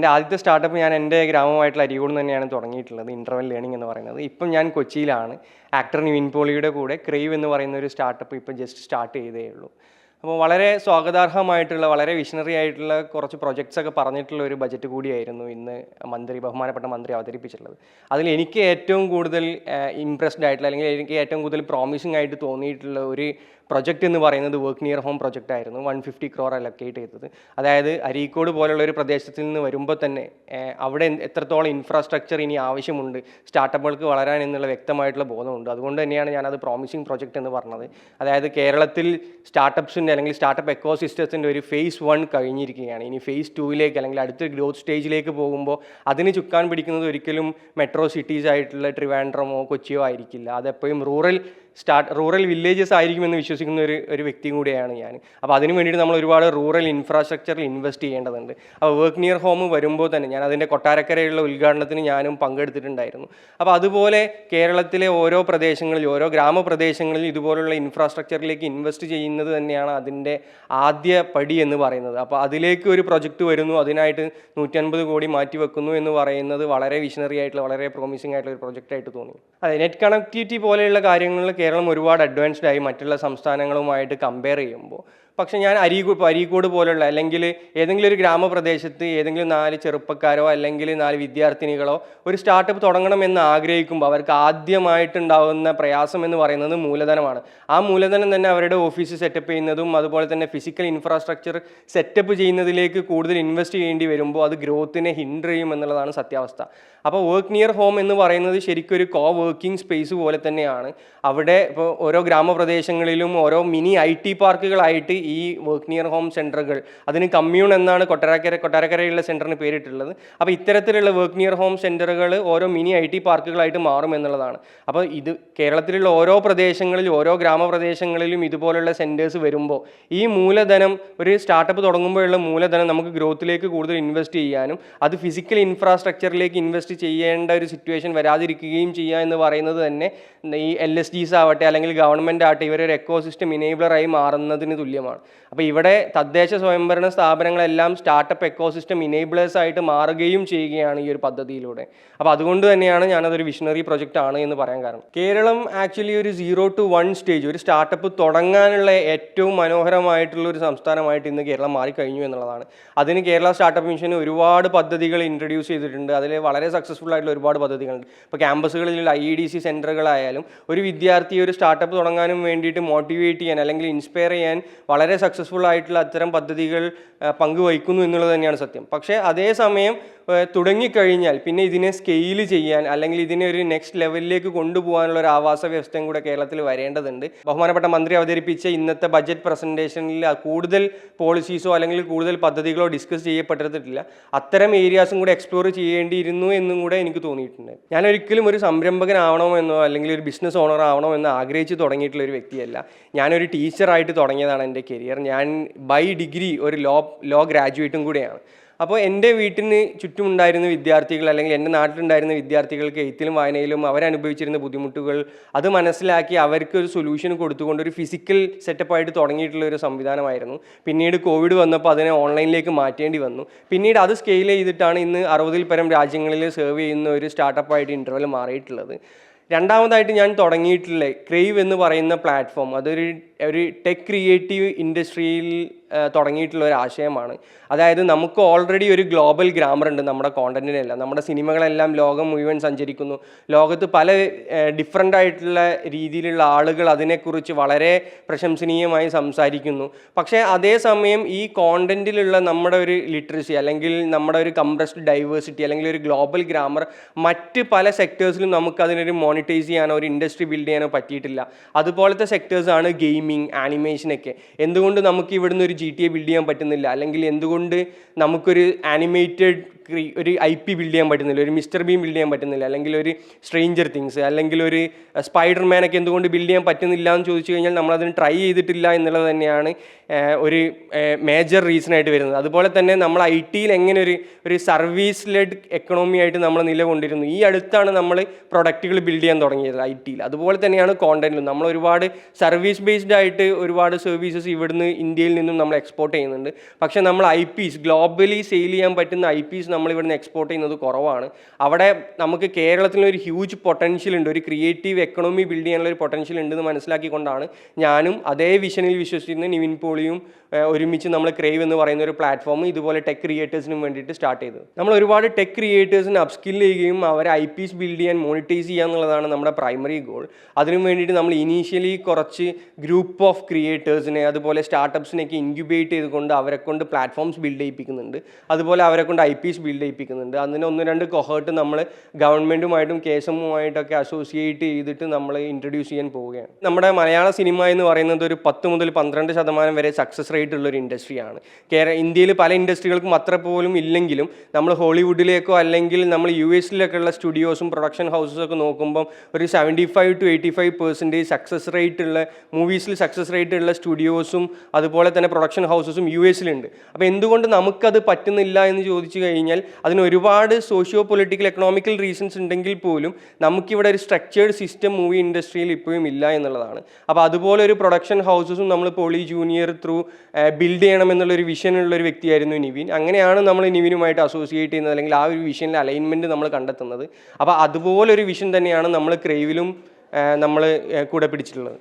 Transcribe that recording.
എന്റെ ആദ്യത്തെ സ്റ്റാർട്ടപ്പ് ഞാൻ എന്റെ ഗ്രാമമായിട്ടുള്ള അരികോട് തന്നെയാണ് തുടങ്ങിയിട്ടുള്ളത് ഇന്റർവെൽ ലേണിംഗ് എന്ന് പറയുന്നത്. ഇപ്പം ഞാൻ കൊച്ചിയിലാണ്. ആക്ടർ നിവിൻ കൂടെ ക്രൈവ് എന്ന് പറയുന്ന ഒരു സ്റ്റാർട്ടപ്പ് ഇപ്പം ജസ്റ്റ് സ്റ്റാർട്ട് ചെയ്തേ ഉള്ളൂ. അപ്പോൾ വളരെ സ്വാഗതാർഹമായിട്ടുള്ള വളരെ വിഷണറി ആയിട്ടുള്ള കുറച്ച് പ്രൊജക്ട്സ് ഒക്കെ പറഞ്ഞിട്ടുള്ള ഒരു ബജറ്റ് കൂടിയായിരുന്നു ഇന്ന് മന്ത്രി ബഹുമാനപ്പെട്ട മന്ത്രി അവതരിപ്പിച്ചിട്ടുള്ളത്. അതിൽ എനിക്ക് ഏറ്റവും കൂടുതൽ ഇംപ്രസ്ഡ് ആയിട്ടുള്ള അല്ലെങ്കിൽ എനിക്ക് ഏറ്റവും കൂടുതൽ പ്രോമിസിംഗ് ആയിട്ട് തോന്നിയിട്ടുള്ള ഒരു പ്രൊജക്റ്റ് എന്ന് പറയുന്നത് വർക്ക് നിയർ ഹോം പ്രൊജക്റ്റ് ആയിരുന്നു. വൺ ഫിഫ്റ്റി ക്രോർ അലൊക്കേറ്റ് ചെയ്തത്. അതായത് അരീക്കോട് പോലുള്ള ഒരു പ്രദേശത്തിൽ നിന്ന് വരുമ്പോൾ തന്നെ അവിടെ എത്രത്തോളം ഇൻഫ്രാസ്ട്രക്ചർ ഇനി ആവശ്യമുണ്ട് സ്റ്റാർട്ടപ്പുകൾക്ക് വളരാൻ എന്നുള്ള വ്യക്തമായിട്ടുള്ള ബോധമുണ്ട്. അതുകൊണ്ട് തന്നെയാണ് ഞാനത് പ്രോമിസിങ് പ്രൊജക്റ്റ് എന്ന് പറഞ്ഞത്. അതായത് കേരളത്തിൽ സ്റ്റാർട്ടപ്സിന്റെ അല്ലെങ്കിൽ സ്റ്റാർട്ടപ്പ് എക്കോ സിസ്റ്റത്തിന്റെ ഒരു ഫേസ് വൺ കഴിഞ്ഞിരിക്കുകയാണ്. ഇനി ഫേസ് ടൂവിലേക്ക് അല്ലെങ്കിൽ അടുത്ത ഗ്രോത്ത് സ്റ്റേജിലേക്ക് പോകുമ്പോൾ അതിന് ചുക്കാൻ പിടിക്കുന്നത് ഒരിക്കലും മെട്രോ സിറ്റീസ് ആയിട്ടുള്ള ട്രിവാൻഡ്രമോ കൊച്ചിയോ ആയിരിക്കില്ല. അതെപ്പോഴും റൂറൽ സ്റ്റാർട്ട് റൂറൽ വില്ലേജസ് ആയിരിക്കുമെന്ന് വിശ്വസിക്കുന്ന ഒരു ഒരു വ്യക്തിയും കൂടിയാണ് ഞാൻ. അപ്പോൾ അതിന് വേണ്ടിയിട്ട് നമ്മൾ ഒരുപാട് റൂറൽ ഇൻഫ്രാസ്ട്രക്ചറിൽ ഇൻവെസ്റ്റ് ചെയ്യേണ്ടതുണ്ട്. അപ്പോൾ വർക്ക് നിയർ ഹോം വരുമ്പോൾ തന്നെ ഞാൻ അതിന്റെ കൊട്ടാരക്കരയുള്ള ഉദ്ഘാടനത്തിന് ഞാനും പങ്കെടുത്തിട്ടുണ്ടായിരുന്നു. അപ്പോൾ അതുപോലെ കേരളത്തിലെ ഓരോ പ്രദേശങ്ങളിൽ ഓരോ ഗ്രാമപ്രദേശങ്ങളിൽ ഇതുപോലുള്ള ഇൻഫ്രാസ്ട്രക്ചറിലേക്ക് ഇൻവെസ്റ്റ് ചെയ്യുന്നത് തന്നെയാണ് അതിന്റെ ആദ്യ പടി എന്ന് പറയുന്നത്. അപ്പോൾ അതിലേക്ക് ഒരു പ്രൊജക്റ്റ് വരുന്നു അതിനായിട്ട് നൂറ്റൻപത് കോടി മാറ്റി വെക്കുന്നു എന്ന് പറയുന്നത് വളരെ വിഷണറി ആയിട്ടുള്ള വളരെ പ്രോമിസിംഗ് ആയിട്ടുള്ള ഒരു പ്രൊജക്റ്റ് ആയിട്ട് തോന്നി. അതെ നെറ്റ് കണക്ടിവിറ്റി പോലെയുള്ള കാര്യങ്ങളിൽ കേരളം ഒരുപാട് അഡ്വാൻസ്ഡ് ആയി മറ്റുള്ള സംസ്ഥാനങ്ങളുമായിട്ട് കമ്പയർ ചെയ്യുമ്പോൾ പക്ഷെ ഞാൻ അരീകോ ഇപ്പോൾ അരീക്കോട് പോലുള്ള അല്ലെങ്കിൽ ഏതെങ്കിലും ഒരു ഗ്രാമപ്രദേശത്ത് ഏതെങ്കിലും നാല് ചെറുപ്പക്കാരോ അല്ലെങ്കിൽ നാല് വിദ്യാർത്ഥിനികളോ ഒരു സ്റ്റാർട്ടപ്പ് തുടങ്ങണമെന്ന് ആഗ്രഹിക്കുമ്പോൾ അവർക്ക് ആദ്യമായിട്ടുണ്ടാകുന്ന പ്രയാസം എന്ന് പറയുന്നത് മൂലധനമാണ്. ആ മൂലധനം തന്നെ അവരുടെ ഓഫീസ് സെറ്റപ്പ് ചെയ്യുന്നതും അതുപോലെ തന്നെ ഫിസിക്കൽ ഇൻഫ്രാസ്ട്രക്ചർ സെറ്റപ്പ് ചെയ്യുന്നതിലേക്ക് കൂടുതൽ ഇൻവെസ്റ്റ് ചെയ്യേണ്ടി വരുമ്പോൾ അത് ഗ്രോത്തിനെ ഹിൻഡർ ചെയ്യും എന്നുള്ളതാണ് സത്യാവസ്ഥ. അപ്പോൾ വർക്ക് നിയർ ഹോം എന്ന് പറയുന്നത് ശരിക്കും ഒരു കോ വർക്കിംഗ് സ്പേസ് പോലെ തന്നെയാണ്. അവിടെ ഇപ്പോൾ ഓരോ ഗ്രാമപ്രദേശങ്ങളിലും ഓരോ മിനി ഐ ടി പാർക്കുകളായിട്ട് ഈ വർക്ക് നിയർ ഹോം സെന്ററുകൾ അതിന് കമ്മ്യൂൺ എന്നാണ് കൊട്ടാരക്കര കൊട്ടാരക്കരയിലെ സെന്ററിന് പേരിട്ടുള്ളത്. അപ്പോൾ ഇത്തരത്തിലുള്ള വർക്ക് നിയർ ഹോം സെന്ററുകൾ ഓരോ മിനി ഐ ടി പാർക്കുകളായിട്ട് മാറും എന്നുള്ളതാണ്. അപ്പോൾ ഇത് കേരളത്തിലുള്ള ഓരോ പ്രദേശങ്ങളിലും ഓരോ ഗ്രാമപ്രദേശങ്ങളിലും ഇതുപോലുള്ള സെന്റേഴ്സ് വരുമ്പോൾ ഈ മൂലധനം ഒരു സ്റ്റാർട്ടപ്പ് തുടങ്ങുമ്പോഴുള്ള മൂലധനം നമുക്ക് ഗ്രോത്തിലേക്ക് കൂടുതൽ ഇൻവെസ്റ്റ് ചെയ്യാനും അത് ഫിസിക്കൽ ഇൻഫ്രാസ്ട്രക്ചറിലേക്ക് ഇൻവെസ്റ്റ് ചെയ്യേണ്ട ഒരു സിറ്റുവേഷൻ വരാതിരിക്കുകയും ചെയ്യുക എന്ന് പറയുന്നത് തന്നെ ഈ എൽ എസ് ജിസ് ആവട്ടെ അല്ലെങ്കിൽ ഗവൺമെന്റ് ആവട്ടെ ഇവരൊരു എക്കോ സിസ്റ്റം ഇനേബിളറായി മാറുന്നതിന് തുല്യമാണ്. അപ്പോൾ ഇവിടെ തദ്ദേശ സ്വയംഭരണ സ്ഥാപനങ്ങളെല്ലാം സ്റ്റാർട്ടപ്പ് എക്കോസിസ്റ്റം ഇനേബിളേഴ്സ് ആയിട്ട് മാറുകയും ചെയ്യുകയാണ് ഈ ഒരു പദ്ധതിയിലൂടെ. അപ്പോൾ അതുകൊണ്ട് തന്നെയാണ് ഞാനതൊരു വിഷണറി പ്രൊജക്റ്റ് ആണ് എന്ന് പറയാൻ കാരണം. കേരളം ആക്ച്വലി ഒരു സീറോ ടു വൺ സ്റ്റേജ് ഒരു സ്റ്റാർട്ടപ്പ് തുടങ്ങാനുള്ള ഏറ്റവും മനോഹരമായിട്ടുള്ള ഒരു സംസ്ഥാനമായിട്ട് ഇന്ന് കേരളം മാറിക്കഴിഞ്ഞു എന്നുള്ളതാണ്. അതിന് കേരള സ്റ്റാർട്ടപ്പ് മിഷൻ ഒരുപാട് പദ്ധതികൾ ഇൻട്രൊഡ്യൂസ് ചെയ്തിട്ടുണ്ട്. അതിൽ വളരെ സക്സസ്ഫുൾ ആയിട്ടുള്ള ഒരുപാട് പദ്ധതികളുണ്ട്. ഇപ്പോൾ ക്യാമ്പസുകളിലുള്ള ഐ ഡി സി സെന്ററുകളായാലും ഒരു വിദ്യാർത്ഥി ഒരു സ്റ്റാർട്ടപ്പ് തുടങ്ങാനും വേണ്ടിയിട്ട് മോട്ടിവേറ്റ് ചെയ്യാൻ അല്ലെങ്കിൽ ഇൻസ്പയർ ചെയ്യാൻ വളരെ സക്സസ്ഫുൾ ആയിട്ടുള്ള അത്തരം പദ്ധതികൾ പങ്കുവഹിക്കുന്നു എന്നുള്ളത് തന്നെയാണ് സത്യം. പക്ഷേ അതേസമയം തുടങ്ങിക്കഴിഞ്ഞാൽ പിന്നെ ഇതിനെ സ്കെയിൽ ചെയ്യാൻ അല്ലെങ്കിൽ ഇതിനെ ഒരു നെക്സ്റ്റ് ലെവലിലേക്ക് കൊണ്ടുപോകാനുള്ള ഒരു ആവാസ വ്യവസ്ഥയും കൂടെ കേരളത്തിൽ വരേണ്ടതുണ്ട്. ബഹുമാനപ്പെട്ട മന്ത്രി അവതരിപ്പിച്ച ഇന്നത്തെ ബജറ്റ് പ്രസന്റേഷനിൽ കൂടുതൽ പോളിസീസോ അല്ലെങ്കിൽ കൂടുതൽ പദ്ധതികളോ ഡിസ്കസ് ചെയ്യപ്പെട്ടിട്ടില്ല അത്തരം ഏരിയാസും കൂടെ എക്സ്പ്ലോർ ചെയ്യേണ്ടിയിരുന്നു എന്നും കൂടെ എനിക്ക് തോന്നിയിട്ടുണ്ട്. ഞാൻ ഒരിക്കലും ഒരു സംരംഭകനാവണമെന്നോ അല്ലെങ്കിൽ ഒരു ബിസിനസ് ഓണർ ആവണമെന്ന് ആഗ്രഹിച്ച് തുടങ്ങിയിട്ടുള്ള ഒരു വ്യക്തിയല്ല. ഞാനൊരു ടീച്ചറായിട്ട് തുടങ്ങിയതാണ് എന്റെ കരിയർ ഞാൻ ബൈ ഡിഗ്രി ഒരു ലോ ലോ ഗ്രാജുവേറ്റും കൂടെയാണ്. അപ്പോൾ എന്റെ വീട്ടിന് ചുറ്റുമുണ്ടായിരുന്ന വിദ്യാർത്ഥികൾ അല്ലെങ്കിൽ എന്റെ നാട്ടിലുണ്ടായിരുന്ന വിദ്യാർത്ഥികൾക്ക് എഴുത്തിലും വായനയിലും അവരനുഭവിച്ചിരുന്ന ബുദ്ധിമുട്ടുകൾ അത് മനസ്സിലാക്കി അവർക്ക് ഒരു സൊല്യൂഷൻ കൊടുത്തുകൊണ്ട് ഒരു ഫിസിക്കൽ സെറ്റപ്പായിട്ട് തുടങ്ങിയിട്ടുള്ള ഒരു സംവിധാനമായിരുന്നു. പിന്നീട് കോവിഡ് വന്നപ്പോൾ അതിനെ ഓൺലൈനിലേക്ക് മാറ്റേണ്ടി വന്നു. പിന്നീട് അത് സ്കെയിൽ ചെയ്തിട്ടാണ് ഇന്ന് അറുപതിൽ പരം രാജ്യങ്ങളിൽ സെർവ് ചെയ്യുന്ന ഒരു സ്റ്റാർട്ടപ്പായിട്ട് ഇന്റർവെൽ മാറിയിട്ടുള്ളത്. രണ്ടാമതായിട്ട് ഞാൻ തുടങ്ങിയിട്ടുള്ള ക്രേവ് എന്ന് പറയുന്ന പ്ലാറ്റ്ഫോം അതൊരു ഒരു ടെക് ക്രിയേറ്റീവ് ഇൻഡസ്ട്രിയിൽ തുടങ്ങിയിട്ടുള്ള ഒരു ആശയമാണ്. അതായത് നമുക്ക് ഓൾറെഡി ഒരു ഗ്ലോബൽ ഗ്രാമർ ഉണ്ട് നമ്മുടെ കോണ്ടന്റിനെല്ലാം നമ്മുടെ സിനിമകളെല്ലാം ലോകം മുഴുവൻ സഞ്ചരിക്കുന്നു. ലോകത്ത് പല ഡിഫറെന്റ് ആയിട്ടുള്ള രീതിയിലുള്ള ആളുകൾ അതിനെക്കുറിച്ച് വളരെ പ്രശംസനീയമായി സംസാരിക്കുന്നു. പക്ഷേ അതേസമയം ഈ കോണ്ടന്റിലുള്ള നമ്മുടെ ഒരു ലിറ്ററസി അല്ലെങ്കിൽ നമ്മുടെ ഒരു കംപ്രസ്ഡ് ഡൈവേഴ്സിറ്റി അല്ലെങ്കിൽ ഒരു ഗ്ലോബൽ ഗ്രാമർ മറ്റ് പല സെക്ടേഴ്സിലും നമുക്ക് അതിനൊരു മോണിറ്റൈസ് ചെയ്യാനോ ഒരു ഇൻഡസ്ട്രി ബിൽഡ് ചെയ്യാനോ പറ്റിയിട്ടില്ല. അതുപോലത്തെ സെക്ടേഴ്സാണ് ഗെയിമിംഗ് ആനിമേഷനൊക്കെ എന്തുകൊണ്ട് നമുക്ക് ഇവിടുന്ന് ഒരു ജി ടി എ ബിൽഡ് ചെയ്യാൻ പറ്റുന്നില്ല. അല്ലെങ്കിൽ എന്തുകൊണ്ട് നമുക്കൊരു ആനിമേറ്റഡ് ഒരു ഐ പി ബിൽഡ് ചെയ്യാൻ പറ്റുന്നില്ല. ഒരു മിസ്റ്റർ ബീം ബിൽഡ് ചെയ്യാൻ പറ്റുന്നില്ല. അല്ലെങ്കിൽ ഒരു സ്ട്രേഞ്ചർ തിങ്സ് അല്ലെങ്കിൽ ഒരു സ്പൈഡർമാൻ ഒക്കെ എന്തുകൊണ്ട് ബിൽഡ് ചെയ്യാൻ പറ്റുന്നില്ല എന്ന് ചോദിച്ചു കഴിഞ്ഞാൽ നമ്മളതിന് ട്രൈ ചെയ്തിട്ടില്ല എന്നുള്ളത് തന്നെയാണ് ഒരു മേജർ റീസൺ ആയിട്ട് വരുന്നത്. അതുപോലെ തന്നെ നമ്മൾ ഐ ടിയിൽ എങ്ങനെ ഒരു ഒരു സർവീസ് ലെഡ് എക്കണോമി ആയിട്ട് നമ്മൾ നിലകൊണ്ടിരുന്നു. ഈ അടുത്താണ് നമ്മൾ പ്രൊഡക്റ്റുകൾ ബിൽഡ് ചെയ്യാൻ തുടങ്ങിയത് ഐ ടിയിൽ അതുപോലെ തന്നെയാണ് കോണ്ടന്റിലും നമ്മൾ ഒരുപാട് സർവീസ് ബേസ്ഡ് ആയിട്ട് ഒരുപാട് സർവീസസ് ഇവിടുന്ന് ഇന്ത്യയിൽ നിന്നും നമ്മൾ എക്സ്പോർട്ട് ചെയ്യുന്നുണ്ട്. പക്ഷേ നമ്മൾ ഐ പീസ് ഗ്ലോബലി സെയിൽ ചെയ്യാൻ പറ്റുന്ന ഐ പീസ് നമ്മൾ ഇവിടുന്ന് എക്സ്പോർട്ട് ചെയ്യുന്നത് കുറവാണ്. അവിടെ നമുക്ക് കേരളത്തിൽ ഒരു ഹ്യൂജ് പൊട്ടൻഷ്യൽ ഉണ്ട്. ഒരു ക്രിയേറ്റീവ് എക്കണോമി ബിൽഡ് ചെയ്യാനുള്ള ഒരു പൊട്ടൻഷ്യൽ ഉണ്ടെന്ന് മനസ്സിലാക്കിക്കൊണ്ടാണ് ഞാനും അതേ വിഷനിൽ വിശ്വസിക്കുന്ന നിവിൻ പോളിയും ഒരുമിച്ച് നമ്മൾ ക്രേവ് എന്ന് പറയുന്ന ഒരു പ്ലാറ്റ്ഫോം ഇതുപോലെ ടെക് ക്രിയേറ്റേഴ്സിനും വേണ്ടിയിട്ട് സ്റ്റാർട്ട് ചെയ്തത്. നമ്മൾ ഒരുപാട് ടെക് ക്രിയേറ്റേഴ്സിന് അപ്സ്കിൽ ചെയ്യുകയും അവരെ ഐ പീസ് ബിൽഡ് ചെയ്യാൻ മോണിറ്റൈസ് ചെയ്യുക എന്നുള്ളതാണ് നമ്മുടെ പ്രൈമറി ഗോൾ അതിനു വേണ്ടിയിട്ട് നമ്മൾ ഇനീഷ്യലി കുറച്ച് ഗ്രൂപ്പ് ഓഫ് ക്രിയേറ്റേഴ്സിനെ അതുപോലെ സ്റ്റാർട്ടപ്സിനെയൊക്കെ ഇൻക്യുബേറ്റ് ചെയ്തുകൊണ്ട് അവരെ കൊണ്ട് പ്ലാറ്റ്ഫോംസ് ബിൽഡ് ചെയ്യിപ്പിക്കുന്നുണ്ട്. അതുപോലെ അവരെ കൊണ്ട് ഐ പിസ് ബിൽഡ് ചെയ്യിപ്പിക്കുന്നുണ്ട്. അതിന് ഒന്ന് രണ്ട് കൊഹേർട്ട് നമ്മൾ ഗവൺമെന്റുമായിട്ടും കെ എസ് എമ്മുമായിട്ടൊക്കെ അസോസിയേറ്റ് ചെയ്തിട്ട് നമ്മൾ ഇൻട്രൊഡ്യൂസ് ചെയ്യാൻ പോവുകയാണ്. നമ്മുടെ മലയാള സിനിമ എന്ന് പറയുന്നത് ഒരു പത്ത് മുതൽ പന്ത്രണ്ട് ശതമാനം വരെ സക്സസ് റേറ്റ് ഉള്ള ഒരു ഇൻഡസ്ട്രിയാണ് കേരള ഇന്ത്യയിൽ പല ഇൻഡസ്ട്രികൾക്കും അത്ര പോലും ഇല്ലെങ്കിലും നമ്മൾ ഹോളിവുഡിലേക്കോ അല്ലെങ്കിൽ നമ്മൾ യു എസിലൊക്കെ ഉള്ള സ്റ്റുഡിയോസും പ്രൊഡക്ഷൻ ഹൗസസ് ഒക്കെ നോക്കുമ്പം ഒരു seventy five to eighty five percentage success rate ഉള്ള മൂവീസിൽ സക്സസ് റേറ്റ് ഉള്ള സ്റ്റുഡിയോസും അതുപോലെ തന്നെ പ്രൊഡക്ഷൻ ഹൗസസും യു എസിലുണ്ട് അപ്പോൾ എന്തുകൊണ്ട് നമുക്കത് പറ്റുന്നില്ല എന്ന് ചോദിച്ചു കഴിഞ്ഞാൽ അതിന് ഒരുപാട് സോഷ്യോ പൊളിറ്റിക്കൽ എക്കണോമിക്കൽ റീസൺസ് ഉണ്ടെങ്കിൽ പോലും നമുക്കിവിടെ ഒരു സ്ട്രക്ചേർഡ് സിസ്റ്റം മൂവി ഇൻഡസ്ട്രിയിൽ ഇപ്പോഴും ഇല്ല എന്നുള്ളതാണ്. അപ്പോൾ അതുപോലെ ഒരു പ്രൊഡക്ഷൻ ഹൗസസും നമ്മൾ പോളി ജൂനിയർ ത്രൂ ബിൽഡ് ചെയ്യണം എന്നുള്ളൊരു വിഷനുള്ള ഒരു വ്യക്തിയായിരുന്നു നിവിൻ. അങ്ങനെയാണ് നമ്മൾ നിവിനുമായിട്ട് അസോസിയേറ്റ് ചെയ്യുന്നത് അല്ലെങ്കിൽ ആ ഒരു വിഷനിൽ അലൈൻമെന്റ് നമ്മൾ കണ്ടെത്തുന്നത്. അപ്പോൾ അതുപോലൊരു വിഷൻ തന്നെയാണ് നമ്മൾ ക്രൈവിലും നമ്മൾ കൂടെ പിടിച്ചിട്ടുള്ളത്.